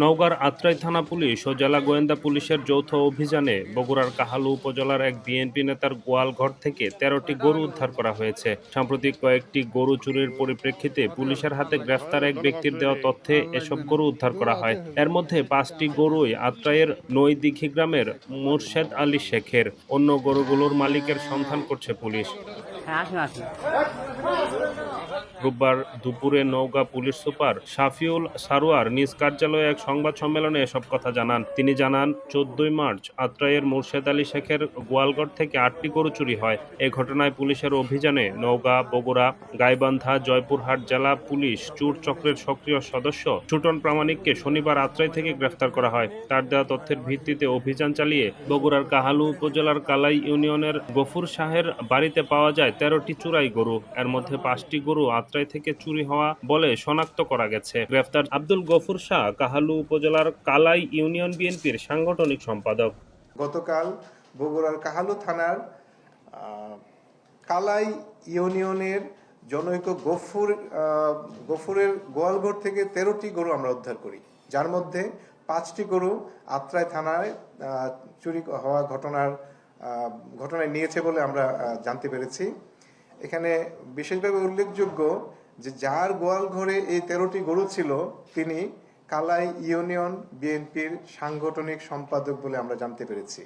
নওগাঁর আত্রাই থানা পুলিশ ও জেলা গোয়েন্দা পুলিশের যৌথ অভিযানে বগুড়ার কাহালু উপজেলার এক বিএনপি নেতার গোয়ালঘর থেকে তেরোটি গরু উদ্ধার করা হয়েছে। সাম্প্রতিক কয়েকটি গরু চুরির পরিপ্রেক্ষিতে পুলিশের হাতে গ্রেফতার এক ব্যক্তির দেওয়া তথ্যে এসব গরু উদ্ধার করা হয়। এর মধ্যে পাঁচটি গরুই আত্রাইয়ের নৈদিঘি গ্রামের মোর্শেদ আলী শেখের। অন্য গরুগুলোর মালিকের সন্ধান করছে পুলিশ। রোববার দুপুরে নওগাঁ পুলিশ সুপার শাফিউল সারোয়ার নিজ কার্যালয়ে এক সংবাদ সম্মেলনে এসব কথা জানান। তিনি জানান, চোদ্দই মার্চ আত্রাইয়ের মুর্শেদ আলী শেখের গোয়ালগড় থেকে আটটি গরু চুরি হয়। এ ঘটনায় পুলিশের অভিযানে নওগাঁ, বগুড়া, গাইবান্ধা, জয়পুরহাট জেলা পুলিশ চুর চক্রের সক্রিয় সদস্য ছুটন প্রামাণিককে শনিবার আত্রাই থেকে গ্রেফতার করা হয়। তার দেওয়া তথ্যের ভিত্তিতে অভিযান চালিয়ে বগুড়ার কাহালু উপজেলার কালাই ইউনিয়নের গফুর শাহের বাড়িতে পাওয়া যায় তেরোটি চুরাই গরু। এর মধ্যে পাঁচটি গরু আত্রাই থেকে চুরি হওয়া বলে শনাক্ত করা গেছে। গ্রেফতার আব্দুল গফুর শাহ কাহালু উপজেলার কালাই ইউনিয়ন বিএনপির সাংগঠনিক সম্পাদক। গতকাল বগুড়ার কাহালু থানার কালাই ইউনিয়নের জনৈক গফুর গফুরের গোয়ালঘর থেকে তেরোটি গরু আমরা উদ্ধার করি। যার মধ্যে পাঁচটি গরু আত্রাই থানায় চুরি হওয়া ঘটনার ঘটনায় নিয়েছে বলে আমরা জানতে পেরেছি। এখানে বিশেষভাবে উল্লেখযোগ্য যে যার গোয়াল ঘরে এই তেরোটি গরু ছিল, তিনি কালাই ইউনিয়ন বিএনপির সাংগঠনিক সম্পাদক বলে আমরা জানতে পেরেছি।